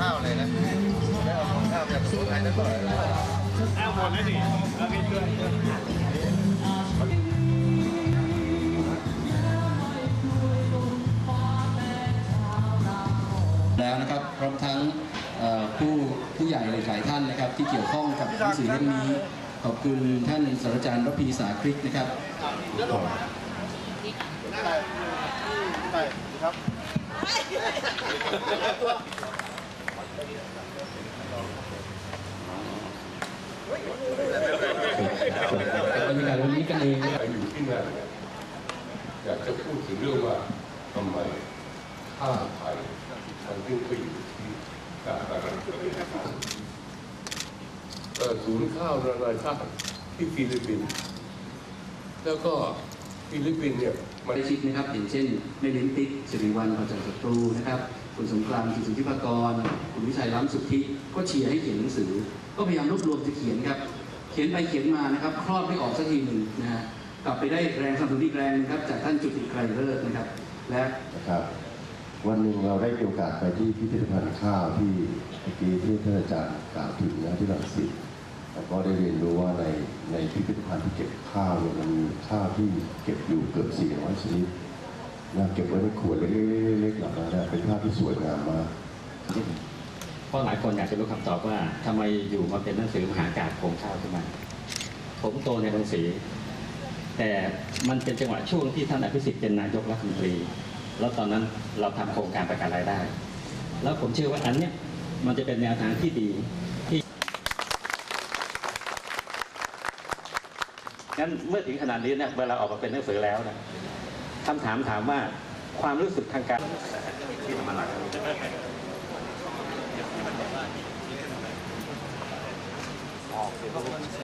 ข้าวเลยนะได้เอาของข้าวจากสุโขทัยนั่นอนหมดแล้วดิแล้วนะครับพร้อมทั้งผู้ผู้ใหญ่เลยหลายท่านนะครับ ที่เกี่ยวข้องกับหนังสือเล่มนี้ ขอบคุณท่านศาสตราจารย์รพีสาคริกนะครับไปครับ รรยากาศวันนี้กันเองอยู่ที่นั่นเนี่อยากจะพูดถึงเรื่องว่าทำไมข้าไทยมันถึงไปอยู่ที่สาธารณประเทศเอ่อศูนย์ข้าวนานาชาติที่ฟิลิปปินส์แล้วก็ฟิลิปปินส์เนี่ยมันใกล้ชิดนะครับอย่างเช่นแม่ลิ้นติ๊กสิริวัลออกจากศัตรูนะครับคุณสงกรานต์คุณสุทธิภากร คุณวิชัยล้ำสุทธิ ก็เชียร์ให้เขียนหนังสือ ก็พยายามรวบรวมจะเขียนครับ เขียนไปเขียนมานะครับ ครอบไม่ออกสักทีหนึ่งนะฮะกลับไปได้แรงสนับสนุนอีกแรงนึงครับ จากท่านจุติไกรเลิศนะครับ และนะครับ วันหนึ่งเราได้มีโอกาสไปที่พิพิธภัณฑ์ข้าวที่เมื่อกี้ที่ท่านอาจารย์กล่าวถึงนะที่รังสิตแล้วก็ได้เรียนรู้ว่าในในพิพิธภัณฑ์ที่เก็บข้าวเนี่ยมันมีข้าวที่เก็บอยู่เกือบ400ชนิดนะเก็บไว้ในขวดเล็กๆๆๆเหล่านั้นนะเป็นภาพที่สวยงามมาก เพราะหลายคนอยากจะรู้คำตอบว่าทำไมอยู่มาเป็นหนังสือมหากาพย์โครงข้าวขึ้นมา ผมโตในโรงสี แต่มันเป็นจังหวะช่วงที่ท่านอภิสิทธิ์เป็นนายกรัฐมนตรี แล้วตอนนั้นเราทำโครงการประกันรายได้ แล้วผมเชื่อว่าอันเนี้ยมันจะเป็นแนวทางที่ดีที่งั้นเมื่อถึงขนาดนี้เนี่ยเวลาออกมาเป็นหนังสือแล้วนะคำถามถามว่าความรู้สึกทางการที่ทำมาหลัก 好，也不错。